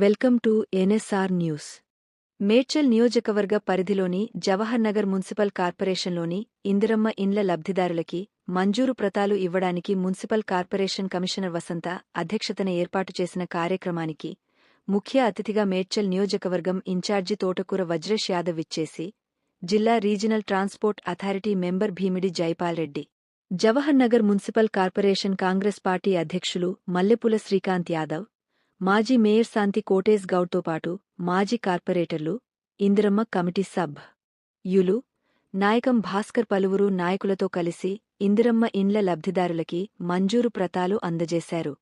Welcome to NSR news. Medchal నియోజకవర్గ పరిధిలోని Jawahar Nagar municipal కార్పొరేషన్లోని ఇందిరమ్మ ఇండ్ల లబ్ధిదారులకి మంజూరు ప్రతాలు ఇవ్వడానికి మున్సిపల్ కార్పొరేషన్ కమిషనర్ వసంత అధ్యక్షతన ఏర్పాటు చేసిన కార్యక్రమానికి ముఖ్య అతిథిగా మేడ్చల్ నియోజకవర్గం ఇన్ఛార్జి తోటకూర వజ్రేష్ యాదవ్ ఇచ్చేసి జిల్లా regional transport authority member Bheemidi Jaipal Reddy Jawahar Nagar municipal corporation Congress party అధ్యక్షులు మల్లెపుల శ్రీకాంత్ యాదవ్ మాజీ మేయర్ శాంతి కోటేజ్ గౌడ్తో పాటు మాజీ కార్పొరేటర్లు ఇందిరమ్మ కమిటీ సబ్ యులు నాయకం భాస్కర్ పలువురు నాయకులతో కలిసి ఇందిరమ్మ ఇండ్ల లబ్ధిదారులకి మంజూరు ప్రతాలు అందజేశారు.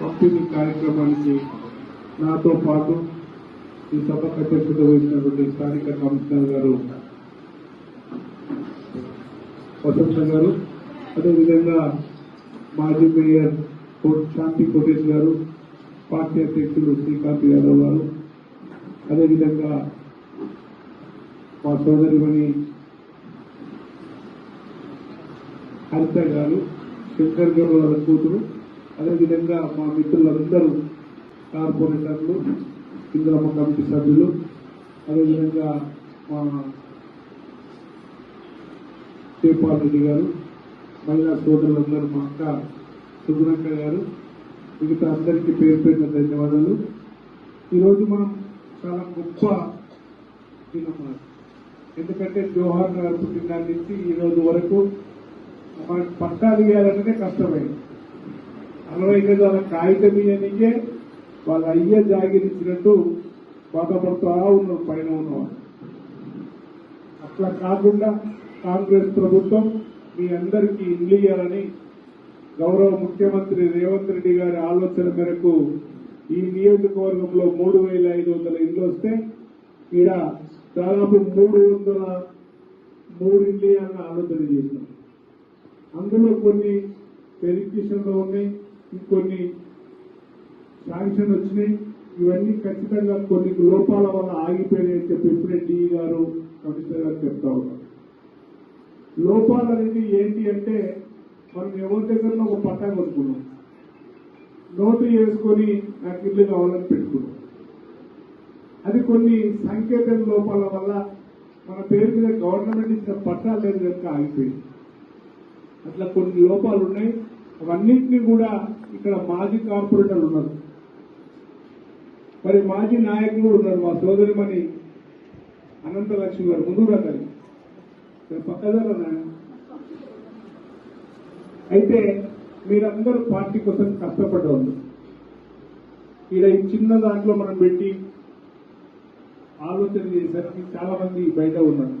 పంపిణీ కార్యక్రమానికి నాతో పాటు ఈ సభకు అధ్యక్షత వహించినటువంటి స్థానిక కమిషనర్ గారు వసంత గారు అదేవిధంగా మాజీ మేయర్ కో- శాంతి కోటేష్ గారు పార్టీ అధ్యక్షులు శ్రీకాంత్ యాదవ్ గారు అదేవిధంగా మా సోదరిమణి హరిత గారు శంకర్ గారు వాళ్ళ కూతురు అదేవిధంగా మా మిత్రులందరూ కార్పొరేటర్లు ఇంద్రమ్మ కమిటీ సభ్యులు. అదేవిధంగా మా జయపాల్ రెడ్డి గారు మహిళా సోదరులందరూ మా అక్క సుగుణక్క గారు మిగతా అందరికీ పేరు పేరున ధన్యవాదాలు. ఈరోజు మనం చాలా గొప్ప దినం ఎందుకంటే జవహర్ గారు పుట్టిన నుంచి ఈ రోజు వరకు మనకి పట్టాలు ఇవ్వాలంటే కష్టమైంది. అరవై గజాల కాగితం ఇయ్యనికే వాళ్ళ అయ్య జాగిరిచ్చినట్టు బాధపడుతూ ఉన్నారు పైన ఉన్నవాళ్ళు. అట్లా కాకుండా కాంగ్రెస్ ప్రభుత్వం మీ అందరికీ ఇండ్లు ఇవ్వాలని గౌరవ ముఖ్యమంత్రి రేవంత్ రెడ్డి గారి ఆలోచన మేరకు ఈ నియోజకవర్గంలో మూడు వేల ఐదు వందల ఇండ్లు వస్తే ఈడ దాదాపు మూడు వందల మూడు ఇండ్లు ఇవ్వాలని ఆలోచన చేసినాం. అందులో కొన్ని వెరిఫికేషన్లో ఉన్నాయి ఇంకొన్ని శాంక్షన్ వచ్చినాయి. ఇవన్నీ ఖచ్చితంగా కొన్ని లోపాల వల్ల ఆగిపోయినాయి అని చెప్పి ఇప్పుడే డిఈ గారు కమిషనర్ గారు చెప్తా ఉన్నారు. లోపాలు అనేది ఏంటి అంటే మనం ఎవరి దగ్గరలో ఒక పట్టా కొనుక్కున్నాం. నోటు వేసుకొని నాకు ఇల్లు కావాలని పెట్టుకున్నాం. అది కొన్ని సంకేతం లోపాల వల్ల మన పేరు మీద గవర్నమెంట్ ఇచ్చిన పట్టా లేదు కనుక ఆగిపోయింది. అట్లా కొన్ని లోపాలు ఉన్నాయి. అవన్నింటినీ కూడా ఇక్కడ మాజీ కార్పొరేటర్లు ఉన్నారు. మరి మాజీ నాయకులు ఉన్నారు మా సోదరిమణి అనంత లక్ష్మి గారు ముందు రకాలి పక్కదారా అయితే మీరందరూ పార్టీ కోసం కష్టపడ్డవాళ్ళు ఇలా ఈ చిన్న దాంట్లో మనం పెట్టి ఆలోచన చేసరికి చాలా మంది బయట ఉన్నారు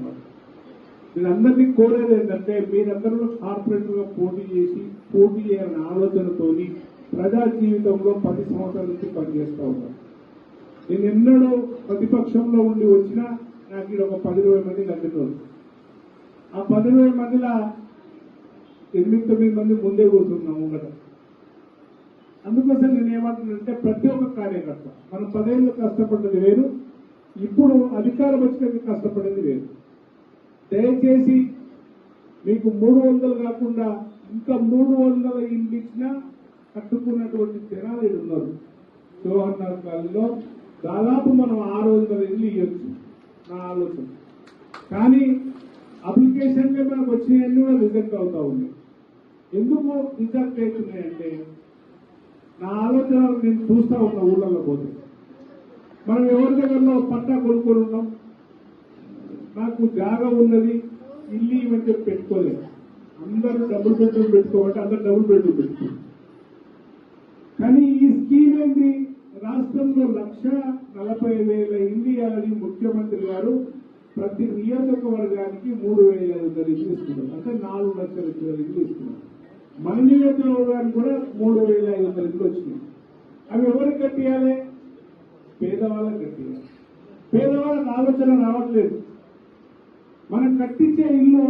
నేను అందరినీ కోరేది ఏంటంటే మీరందరూ కార్పొరేటర్గా పోటీ చేసి పోటీ చేయాలనే ఆలోచనతోని ప్రజా జీవితంలో పది సంవత్సరాల నుంచి పనిచేస్తా ఉన్నారు. నేను ఎన్నడూ ప్రతిపక్షంలో ఉండి వచ్చినా నాకు ఇక్కడ ఒక పది ఇరవై మంది లభించవచ్చు ఆ పది ఇరవై మందిలో ఎనిమిది తొమ్మిది మంది ముందే కూర్చున్నాం ముంగట. అందుకోసం నేను ఏమంటున్నానంటే ప్రతి ఒక్క కార్యకర్త మనం పదేళ్ళు కష్టపడ్డది వేరు ఇప్పుడు అధికారం వచ్చినది కష్టపడేది వేరు. దయచేసి మీకు మూడు వందలు కాకుండా ఇంకా మూడు వందల ఇల్లు ఇచ్చినా కట్టుకున్నటువంటి జనాలు ఉన్నారు జవహర్ నగర్ కాలనీలో దాదాపు మనం ఆ వందల వెళ్ళి ఇవ్వచ్చు నా ఆలోచన. కానీ అప్లికేషన్లే మనకు వచ్చినవన్నీ కూడా రిజెక్ట్ అవుతా ఉన్నాయి ఎందుకు రిజెక్ట్ అవుతున్నాయంటే నా ఆలోచన నేను చూస్తా ఉన్నా ఊళ్ళలో పోతే. మనం ఎవరి దగ్గరలో పట్టా కొనుక్కొని ఉన్నాం? నాకు జాగా ఉన్నది ఇల్లు ఇవన్నీ పెట్టుకోలేదు. అందరూ డబుల్ బెడ్రూమ్ పెట్టుకోమంటే అందరు డబుల్ బెడ్రూమ్ పెట్టుకోండి కానీ ఈ స్కీమ్ ఏంటి రాష్ట్రంలో లక్ష నలభై వేల ఇండియాలని ముఖ్యమంత్రి గారు ప్రతి నియోజకవర్గానికి మూడు వేల ఐదు వందల ఇల్లు ఇస్తున్నారు అంటే నాలుగు లక్షల ఇరవై ఇల్లు ఇస్తున్నారు మన నియోజకవర్గానికి కూడా మూడు వేల ఐదు వందల ఇల్లు వచ్చినాయి. అవి ఎవరికి కట్టియాలి? పేదవాళ్ళకి కట్టియాలి. పేదవాళ్ళకి ఆలోచన రావట్లేదు. మనం కట్టించే ఇల్లు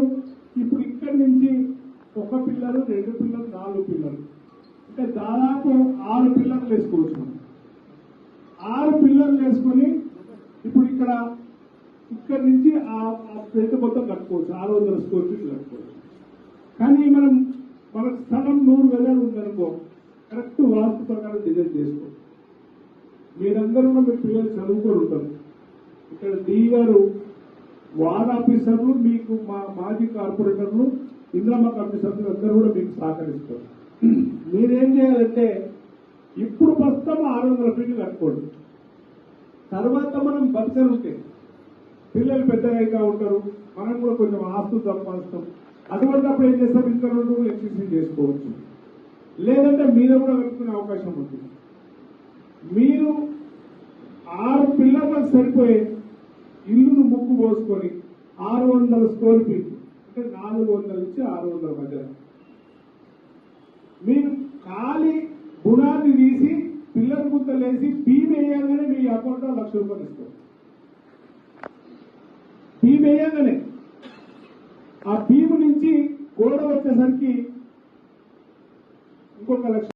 ఇప్పుడు ఇక్కడి నుంచి ఒక పిల్లలు రెండు పిల్లలు నాలుగు పిల్లలు. అంటే దాదాపు ఆరు పిల్లలు వేసుకోవచ్చు మనం. ఆరు పిల్లర్లు వేసుకొని ఇప్పుడు ఇక్కడ ఇక్కడ నుంచి ఆ పెద్ద మొత్తం కట్టుకోవచ్చు. ఆరు వందల స్క్వేర్ ఫీట్ కట్టుకోవచ్చు. కానీ మనం మన స్థలం నూరు గజాలు ఉందనుకో కరెక్ట్ వాస్తు ప్రకారం డిజైన్ చేసుకో. మీరందరూ కూడా మీ పిల్లలు చదువుకొని ఉంటారు. ఇక్కడ డి గారు వార్డ్ ఆఫీసర్లు మీకు మా మాజీ కార్పొరేటర్లు ఇంద్రమ్మ కమిటీ సభ్యులు అందరూ కూడా మీకు సహకరిస్తారు. మీరేం చేయాలంటే ఇప్పుడు ప్రస్తుతం ఆరు వందల ఫీట్లు కట్టుకోండి. తర్వాత మనం బతకలు ఉంటాయి పిల్లలు పెద్దగా ఉంటారు. మనం కూడా కొంచెం ఆస్తులు సంపాదిస్తాం. అటువంటిప్పుడు ఏం చేస్తాం? ఇంకా రెండు ఎక్సర్సైజ్ చేసుకోవచ్చు. లేదంటే మీద కూడా కట్టుకునే అవకాశం ఉంటుంది మీరు ఆరు పిల్లలకు సరిపోయే ఇల్లును ముక్కు పోసుకొని ఆరు వందల స్క్వేర్ ఫీట్ అంటే నాలుగు వందల నుంచి ఆరు వందల మధ్య మీరు ఖాళీ గుణాన్ని తీసి పిల్లల గుంతలేసి పీ వేయగానే మీ అకౌంట్లో లక్ష రూపాయలు ఇస్తారు. పీ వేయగానే. ఆ భీము నుంచి గోడ వచ్చేసరికి ఇంకొక లక్ష